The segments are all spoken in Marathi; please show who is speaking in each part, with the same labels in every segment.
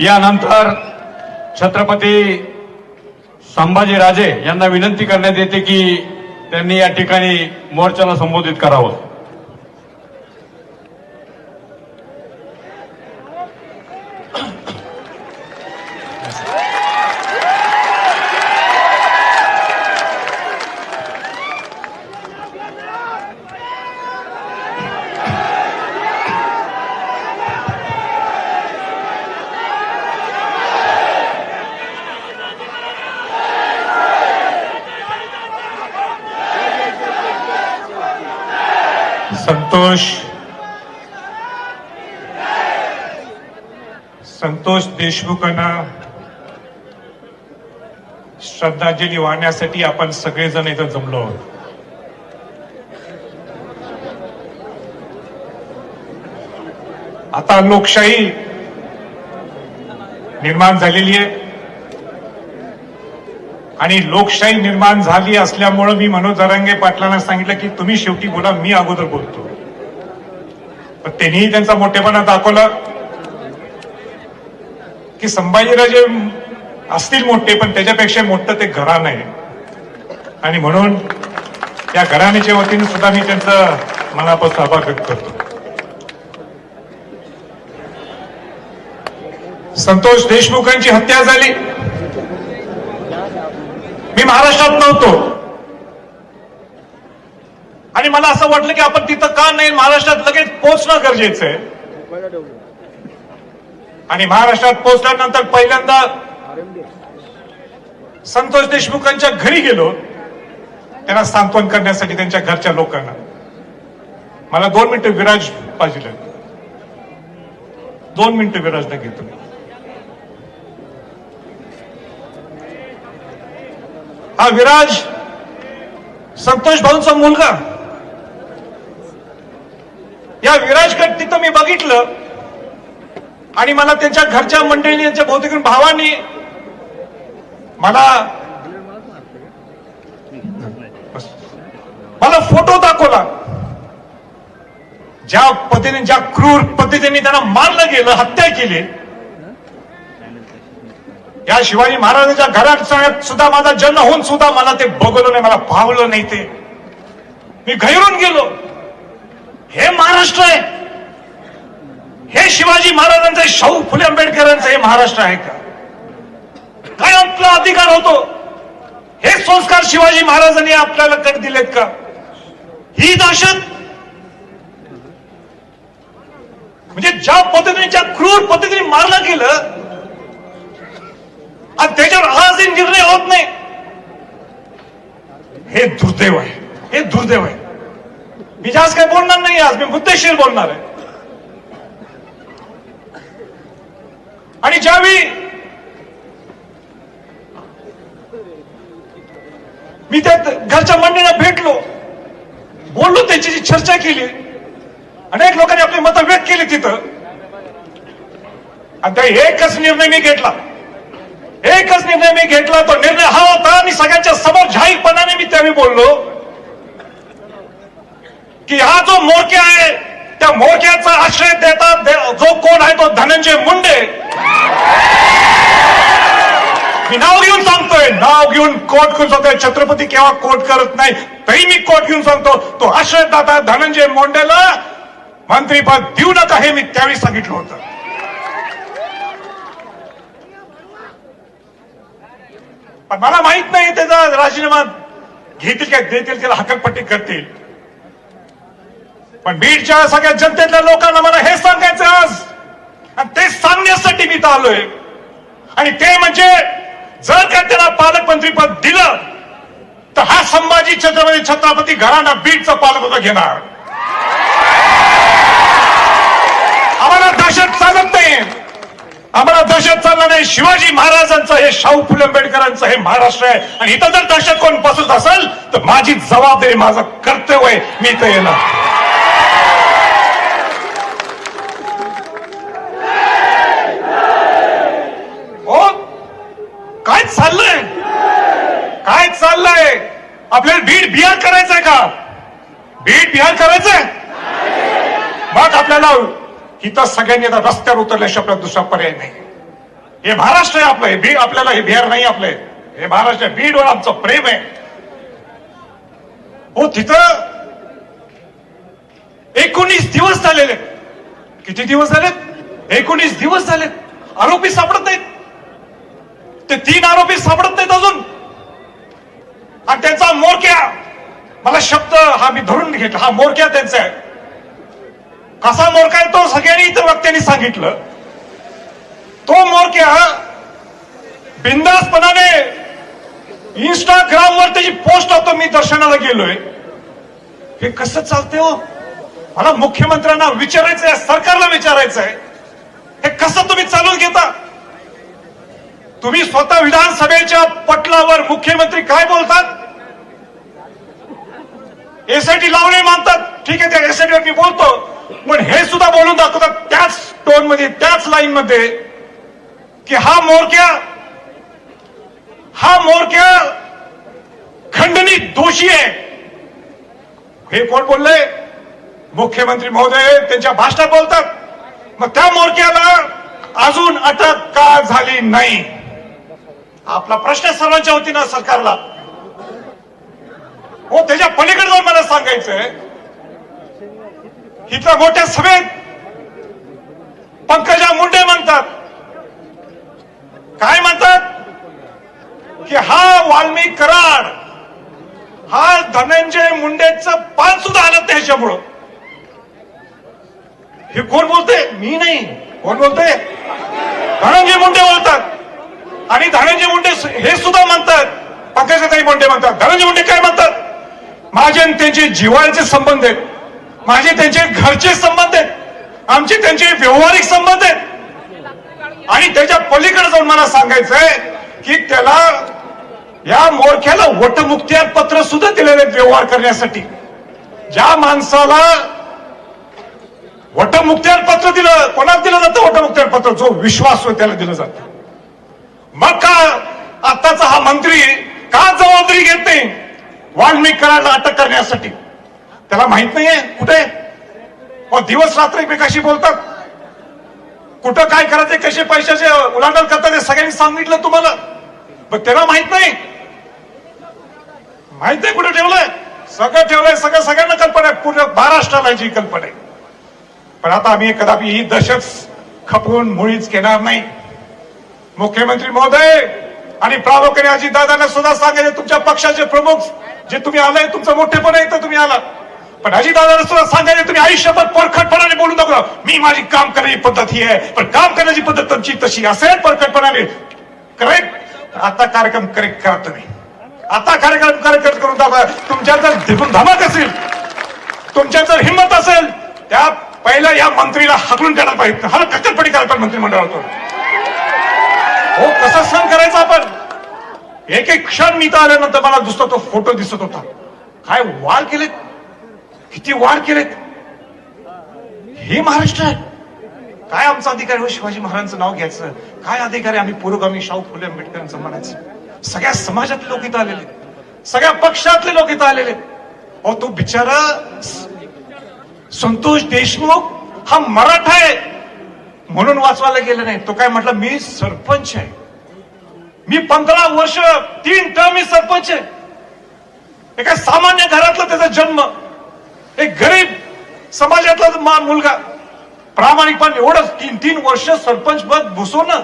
Speaker 1: यानंतर छत्रपती संभाजीराजे यांना विनंती करण्यात येते की त्यांनी या ठिकाणी मोर्चाला संबोधित करावं.
Speaker 2: संतोष. संतोष देशमुखांना श्रद्धांजली वाहण्यासाठी आपण सगळेजण इथं जमलो आहोत. आता लोकशाही निर्माण झालेली आहे. आणि लोकशाही निर्माण झाली असल्यामुळं मी मनोज अरंगे पाटलांना सांगितलं की तुम्ही शेवटी बोला मी अगोदर बोलतो. त्यांनीही त्यांचा मोठेपणा दाखवला की संभाजीराजे असतील मोठे पण त्याच्यापेक्षा मोठं ते घराणं आहे. आणि म्हणून या घराण्याच्या वतीने सुद्धा मी त्यांचा मनापासून आभार व्यक्त करतो. संतोष देशमुखांची हत्या झाली. मी महाराष्ट्रात नव्हतो. मला असं वाटलं की आपण तिथं का नाही महाराष्ट्रात लगेच पोहोचणं गरजेचं आहे. आणि महाराष्ट्रात पोहोचल्यानंतर पहिल्यांदा संतोष देशमुखांच्या घरी गेलो. त्यांना सांत्वन करण्यासाठी त्यांच्या घरच्या लोकांना. मला दोन मिनिटं विराज पाहिजे. दोन मिनिटं विराजला घेतो हा विराज संतोष भाऊंचा मुलगा. या विराजगड तिथं मी बघितलं. आणि मला त्यांच्या घरच्या मंडळींनी त्यांच्या बहुतेक भावांनी मला मला फोटो दाखवला. ज्या पद्धतीने ज्या क्रूर पद्धतीने त्यांना मारलं गेलं हत्या केली. या शिवाजी महाराजांच्या घरात सुद्धा माझा जन्म होऊन सुद्धा मला ते बघवलं नाही मला पाहलं नाही ते. मी घैरून गेलो. हे महाराष्ट्र आहे. हे शिवाजी महाराजांचं शाहू फुले आंबेडकरांचं हे महाराष्ट्र आहे का? काय आपला अधिकार होतो? हे संस्कार शिवाजी महाराजांनी आपल्याला कट दिलेत का? ही दहशत? म्हणजे ज्या पद्धतीने ज्या क्रूर पद्धतीने मारलं गेलं आणि त्याच्यावर आजही निर्णय होत नाही. हे दुर्दैव आहे. हे दुर्दैव आहे. मी जास्त काही बोलणार नाही आज मी मुद्देशीर बोलणार आहे. आणि ज्यावेळी मी त्या घरच्या मंडळीला भेटलो बोललो त्यांच्याशी चर्चा केली अनेक लोकांनी आपली मतं व्यक्त केली तिथं. आणि त्या एकच निर्णय मी घेतला. एकच निर्णय मी घेतला तो निर्णय हा होता आणि सगळ्यांच्या समोर जाहीरपणाने मी त्यावेळी बोललो. की हा जो मोरक्या आहे त्या मोरक्याचा आश्रय देतात दे- जो कोण आहे तो धनंजय मुंडे. मी नाव घेऊन सांगतोय नाव घेऊन कोट घेऊन सांगतोय छत्रपती केव्हा कोट करत नाही तरी मी कोट घेऊन सांगतो तो आश्रयदाता धनंजय मुंडेला मंत्रीपद देऊ नका हे मी त्यावेळी सांगितलं होतं. पण मला माहीत नाही त्याचा राजीनामा घेतील काय देतील त्याला हकलपट्टी करतील. पण बीडच्या सगळ्या जनतेतल्या लोकांना मला हे सांगायचं आज. आणि ते सांगण्यासाठी मी तर आलोय. आणि ते म्हणजे जर का त्याला पालकमंत्रीपद दिलं तर हा संभाजी छत्रपती छत्रपती घराणा बीडचं पालकत्व घेणार. आम्हाला दहशत चालत नाही. आम्हाला दहशत चालला नाही. शिवाजी महाराजांचं हे शाहू फुले आंबेडकरांचं हे महाराष्ट्र आहे. आणि इथं जर दहशत कोण बसत असेल तर माझी जबाबदारी माझं कर्तव्य आहे. मी इथं येणार हो काय चाललंय काय चाललंय? आपल्याला बीड बिहार करायचंय का? बीड बिहार करायचंय? मग आपल्याला इथं सगळ्यांनी आता रस्त्यावर उतरल्याशिवाय आपल्याला दुसरा पर्याय नाही. हे महाराष्ट्र आहे आपलं हे बीड आपल्याला हे बिहार नाही आपलं. हे. महाराष्ट्र बीडवर आमचं प्रेम आहे. हो तिथं एकोणीस दिवस झालेले किती दिवस झालेत एकोणीस दिवस झालेत आरोपी सापडत नाहीत. ते तीन आरोपी सापडत नाहीत अजून. आणि त्यांचा मोरक्या मला शब्द हा मी धरून घेतला हा मोरक्या त्यांचा आहे. कसा मोरका आहे तो सगळ्यांनी इतर वक्त्यांनी सांगितलं. तो मोरक्या बिंदासपणाने इंस्टाग्रामवर त्याची पोस्ट होतो मी दर्शनाला गेलोय. हे कसं चालते हो? मला मुख्यमंत्र्यांना विचारायचं आहे सरकारला विचारायचं आहे हे कसं तुम्ही चालून घेता? तुम्ही स्वतः विधानसभेच्या पटलावर मुख्यमंत्री काय बोलतात? एसआयटी लावणे मानतात. ठीक आहे त्या एसआयटीवर मी बोलतो. पण हे सुद्धा बोलून दाखवतात त्याच टोनमध्ये त्याच लाईन मध्ये की हा मोरक्या हा मोरक्या खंडणी दोषी आहे. हे कोण बोलले मुख्यमंत्री महोदय त्यांच्या भाषणात बोलतात. मग त्या मोरक्याला अजून अटक का झाली नाही? आपला प्रश्न सर्वांच्या वतीनं सरकारला. हो त्याच्या पलीकडे जाऊन मला सांगायचंय. इथल्या मोठ्या सभेत पंकजा मुंडे म्हणतात. काय म्हणतात? की हा वाल्मी कराड हा धनंजय मुंडेच पान सुद्धा आलं त्याच्यामुळं हे कोण बोलते मी नाही. कोण बोलते धनंजय मुंडे बोलतात. आणि धनंजय मुंडे हे सुद्धा म्हणतात. पंकजाताई मुंडे म्हणतात. धनंजय मुंडे काय म्हणतात? माझे आणि त्यांचे जिवाळचे संबंध आहेत. माझे त्यांचे घरचे संबंध आहेत. आमचे त्यांचे व्यवहारिक संबंध आहेत. आणि त्याच्या पलीकडे जाऊन मला सांगायचंय की त्याला या मोरख्याला वटमुक्त्यार पत्र सुद्धा दिलेले आहेत व्यवहार करण्यासाठी. ज्या माणसाला वटमुक्त्यार पत्र दिलं कोणाला दिलं जातं वटमुक्त्यार पत्र? जो विश्वास होय त्याला दिलं जातं. मग का आताचा हा मंत्री का जबाबदारी घेत नाही? वाल्मिक अटक करण्यासाठी. त्याला माहीत नाहीये कुठे? दिवस रात्र एकमेकाशी बोलतात. कुठं काय करायचे कसे पैशाचे उलाढाल करतात हे सगळ्यांनी सांगितलं तुम्हाला. पण त्याला माहीत नाही. माहीत नाही कुठे ठेवलंय. सगळं ठेवलंय सगळं सगळ्यांना कल्पना आहे. पूर्ण महाराष्ट्राला याची कल्पना आहे. पण आता आम्ही कदापि ही दशक खपवून मुळीच घेणार नाही. मुख्यमंत्री महोदय आणि प्रामुख्याने अजितदादांना सुद्धा सांगायचे तुमच्या पक्षाचे प्रमुख जे तुम्ही आलाय तुमचं मोठेपण आहे तर तुम्ही आला पण अजितदादांना सुद्धा सांगायचे तुम्ही आयुष्यभर परखटपणाने बोलून दाखवा मी माझी काम करण्याची पद्धत ही आहे. पण काम करण्याची पद्धत तुमची तशी असेल परखटपणाने. करेक्ट आता कार्यक्रम करेक्ट करा तुम्ही. आता कार्यक्रम करेक्ट करून दाखवा. तुमच्या जर धिकून धमक असेल तुमच्या जर हिंमत असेल त्या पहिल्या या मंत्रीला हकलून द्यायला पाहिजे. हा कच्चरपणी करायला पाहिजे मंत्रिमंडळातून. हो कसा सण करायचा आपण. एक एक क्षण मी तर आल्यानंतर मला दुसरा तो फोटो दिसत होता. काय वाढ केलेत? किती वाढ केलेत? हे महाराष्ट्र आहे. काय आमचा अधिकार? हो शिवाजी महाराजांचं नाव घ्यायचं. काय अधिकार? आहे आम्ही पुरोगामी शाहू फुले आंबेडकरांचं म्हणायचं. सगळ्या समाजातले लोक इथं आलेले सगळ्या पक्षातले लोक इथं आलेले अहो तो बिचारा संतोष देशमुख हा मराठा आहे. म्हणून वाचवायला गेलं नाही. तो काय म्हटलं मी सरपंच आहे. मी पंधरा वर्ष तीन टर्म मी सरपंच आहे. एका सामान्य घरातला त्याचा जन्म एक गरीब समाजातला मुलगा प्रामाणिकपणे एवढंच तीन तीन वर्ष सरपंच पद भुसवणं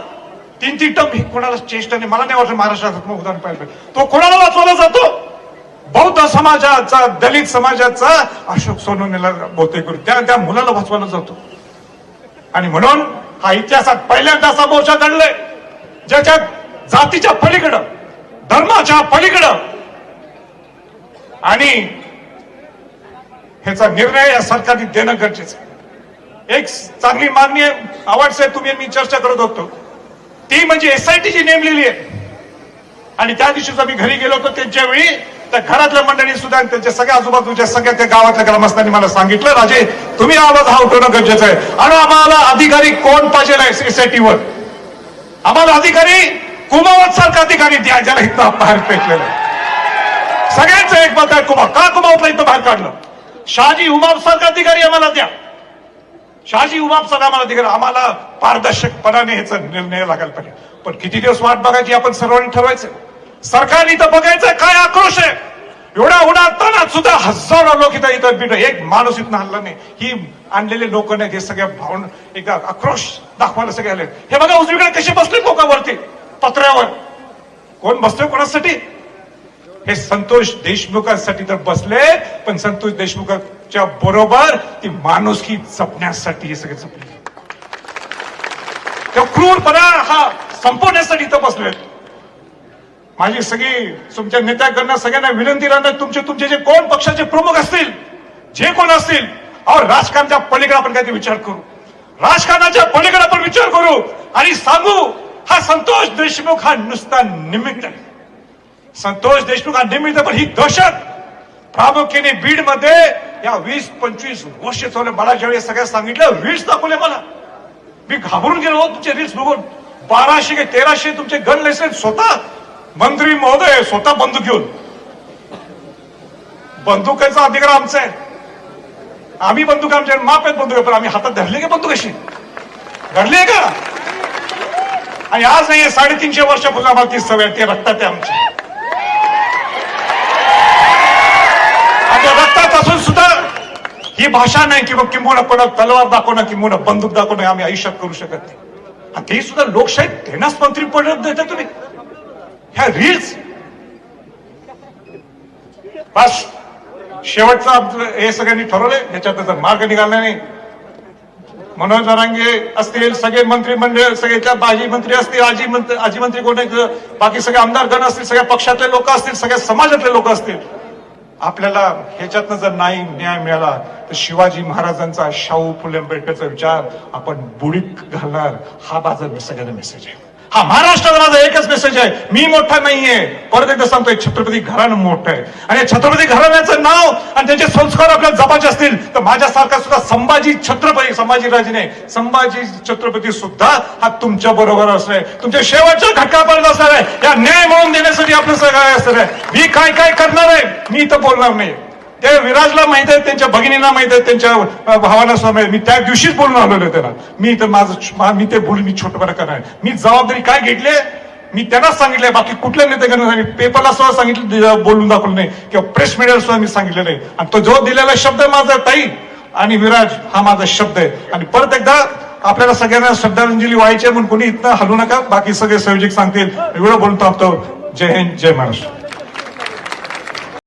Speaker 2: तीन तीन टर्म हे कोणाला चेष्टा नाही. मला नाही वाटत महाराष्ट्रात उदाहरण पाहिलं पाहिजे. तो कोणाला वाचवला जातो? बौद्ध समाजाचा दलित समाजाचा अशोक सोनवणेला बहुतेक त्या त्या मुलाला वाचवायला जातो. आणि म्हणून हा इतिहासात पहिल्यांदा असा मोर्चा घडलाय. ज्याच्यात जातीच्या पलीकडं धर्माच्या पलीकडं आणि ह्याचा निर्णय या सरकारने देणं गरजेचं आहे. एक चांगली मागणी आवडसे तुम्ही मी चर्चा करत होतो. ती म्हणजे एसआयटी जी नेमलेली आहे. आणि त्या दिवशीच मी घरी गेलो होतो त्यांच्या वेळी त्या घरातल्या मंडळी सुद्धा त्यांच्या सगळ्या आजूबाजूच्या सगळ्या त्या गावातल्या ग्रामस्थांनी मला सांगितलं राजे तुम्ही आवाज हा उठवणं गरजेचं आहे. आणि आम्हाला अधिकारी कोण पाहिजे एसआयटीवर आम्हाला अधिकारी कुमावत सारखा अधिकारी द्या ज्याला इथं बाहेर फेकलेलं सगळ्यांचं एक मत आहे कुमाव. का कुमावतला इथं बाहेर काढलं? शहाजी उमाप सारखा अधिकारी आम्हाला द्या. शहाजी उमाप सर आम्हाला अधिकारी आम्हाला पारदर्शकपणाने ह्याचा निर्णय लागायला पाहिजे. पण किती दिवस वाट बघायची आपण सर्वांनी ठरवायचं. सरकारने इथं बघायचं काय आक्रोश आहे? एवढा उन्हात सुद्धा हजारो लोक इथं इथं बिट एक माणूस इथं हल्ला नाही. ही आणलेले लोक नाहीत हे सगळ्या भावना एकदा आक्रोश दाखवायला सगळे आले हे बघा उजवीकडे कसे बसले लोकांवरती पत्र्यावर. कोण बसतोय कोणासाठी? हे संतोष देशमुखांसाठी तर बसले पण संतोष देशमुखांच्या बरोबर ती माणुसकी जपण्यासाठी हे सगळे जपले. क्रूरपणा हा संपवण्यासाठी इथं बसले माझी सगळी तुमच्या नेत्याकडनं सगळ्यांना विनंती राहणार तुमचे तुमचे जे कोण पक्षाचे प्रमुख असतील जे कोण असतील और राजकारणाच्या पलीकडे आपण काहीतरी विचार करू. राजकारणाच्या पलीकडे आपण विचार करू आणि सांगू हा संतोष देशमुख हा नुसता निमित्त संतोष देशमुख हा निमित्त पण ही दहशत प्रामुख्याने बीडमध्ये या वीस पंचवीस वर्ष चौले मला ज्यावेळी सगळ्या सांगितलं रील्स दाखवले मला. मी घाबरून गेलो हो तुमचे रील्स बघून. बाराशे के तेराशे तुमचे गन लायसन्स स्वतः मंत्री महोदय स्वतः बंदूक घेऊन. बंदुकाचा अधिकार आमचा आहे. आम्ही बंदूक आमच्या माप आहेत बंदूक पण आम्ही हातात धरले का बंदूक अशी? घडले का? आणि आज नाही साडेतीनशे वर्षापासून आम्हाला ती सवय ते रक्तात आहे आमची. रक्तात असून सुद्धा ही भाषा नाही की मग किंबहुना पण तलवार दाखवणं किंबहुना बंदूक दाखवणं आम्ही आयुष्यात करू शकत नाही. आणि ते सुद्धा लोकशाही तेनाच मंत्री पडत देता तुम्ही. ह्या रील्स बस. शेवटचं हे सगळ्यांनी ठरवलंय. ह्याच्यात जर मार्ग निघाला नाही. मनोज नारांगे असतील सगळे मंत्रिमंडळ सगळ्याच्या माजी मंत्री असतील आजी मंत्री आजी मंत्री कोण आहेत, बाकी सगळे आमदार गण असतील सगळ्या पक्षातले लोक असतील सगळ्या समाजातले लोक असतील. आपल्याला ह्याच्यातनं जर नाही न्याय मिळाला तर शिवाजी महाराजांचा शाहू फुले आंबेडकरचा विचार आपण बुडीत घालणार. हा माझा सगळ्यांना मेसेज आहे. हा महाराष्ट्राचा माझा एकच मेसेज आहे. मी मोठा नाहीये. परत एकदा सांगतोय छत्रपती घराणं मोठं आहे. आणि छत्रपती घराण्याचं नाव आणि त्यांचे संस्कार आपल्याला जपायचे असतील तर माझ्यासारखा सुद्धा संभाजी छत्रपती संभाजी राजे संभाजी छत्रपती सुद्धा हा तुमच्या बरोबर असणार आहे. तुमच्या शेवटच्या घटकापर्यंत असणार आहे. या न्याय मिळवून देण्यासाठी आपलं सगळं असणार आहे मी काय काय करणार आहे मी इथं बोलणार नाही ते विराजला माहीत आहे त्यांच्या भगिनींना माहीत आहे त्यांच्या भावांना सुद्धा मी त्या दिवशीच बोलून आलेलो त्यांना. मी तर माझं मी ते बोलून मी छोटपणा करणार मी जबाबदारी काय घेतले मी त्यांनाच सांगितलंय बाकी कुठल्या नेत्याकडे सांगितलं? पेपरला सुद्धा सांगितलं बोलून दाखवलं नाही. किंवा प्रेस मीडियाला सुद्धा मी सांगितलेलं आहे आणि तो जो दिलेला शब्द माझा ताई. आणि विराज हा माझा शब्द आहे. आणि परत एकदा आपल्याला सगळ्यांना श्रद्धांजली व्हायची आहे म्हणून कोणी इथं हलू नका. बाकी सगळे संयोजक सांगतील. एवढं बोलून थांबतो. जय हिंद जय महाराष्ट्र.